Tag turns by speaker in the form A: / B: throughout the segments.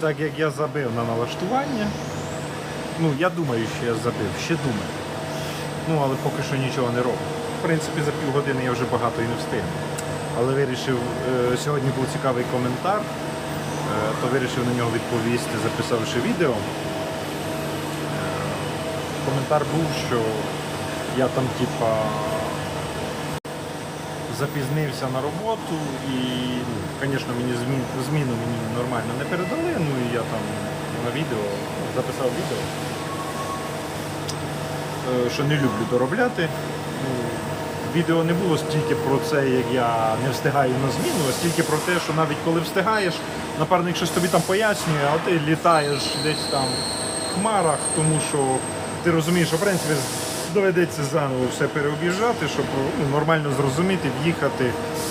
A: Так як я забив на налаштування, ну я думаю, що я забив, ще думаю. Ну, але поки що нічого не роблю. В принципі, за півгодини я вже багато і не встигну. Але вирішив, е, сьогодні був цікавий коментар, е, то вирішив на нього відповісти, записавши відео. Е, Коментар був, що я там, типа, запізнився на роботу і, ну, звісно, мені змін, зміну мені нормально не передали, ну і я там на відео записав відео, е, що не люблю доробляти. Ну, відео не було стільки про це, як я не встигаю на зміну, а стільки про те, що навіть коли встигаєш, напарник щось тобі там пояснює, а ти літаєш десь там в хмарах, тому що ти розумієш, що в принципі доведеться заново все переоб'їжджати, щоб ну, нормально зрозуміти, в'їхати,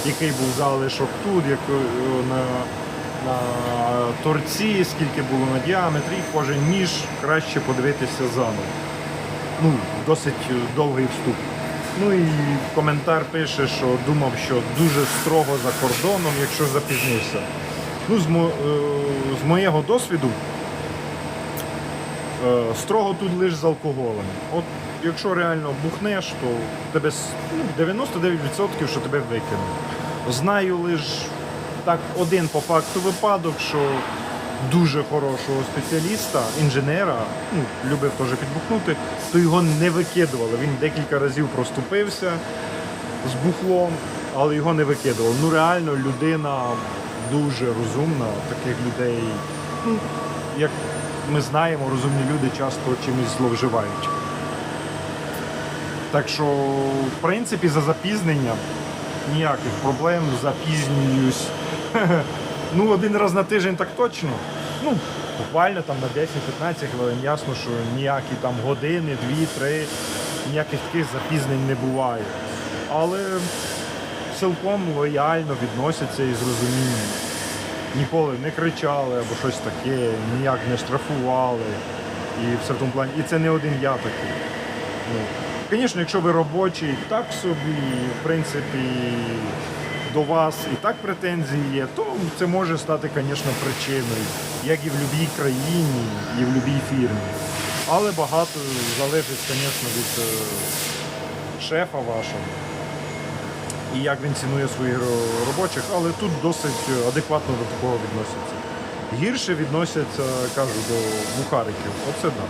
A: який був залишок тут, як, е, на, на торці, скільки було на діаметрі, кожен ніж краще подивитися заново. Ну, досить довгий вступ. Ну і коментар пише, що думав, що дуже строго за кордоном, якщо запізнився. Ну, з, мо, е, з моєго досвіду, е, строго тут лише з алкоголем. От якщо реально бухнеш, то тебе ну, 99% що тебе викинуть. Знаю лише так один по факту випадок, що дуже хорошого спеціаліста, інженера, ну, любив теж підбухнути, то його не викидували. Він декілька разів проступився з бухлом, але його не викидували. Ну реально людина дуже розумна, таких людей, ну, як ми знаємо, розумні люди часто чимось зловживають. Так що, в принципі, за запізненням ніяких проблем, запізнююсь. Ну, один раз на тиждень так точно. Ну, буквально там на 10-15 хвилин, ясно, що ніякі там години, дві-три, ніяких таких запізнень не буває. Але цілком лояльно відносяться і з розумінням. Ніколи не кричали або щось таке, ніяк не штрафували. І в тому плані. І це не один я такий. Ну, звісно, якщо ви робочий, так собі, в принципі, до вас і так претензії є, то це може стати, звісно, причиною, як і в будь-якій країні, і в будь-якій фірмі. Але багато залежить, звісно, від е, шефа вашого і як він цінує своїх робочих, але тут досить адекватно до такого відносяться. Гірше відносяться, кажу, до бухариків. Оце так.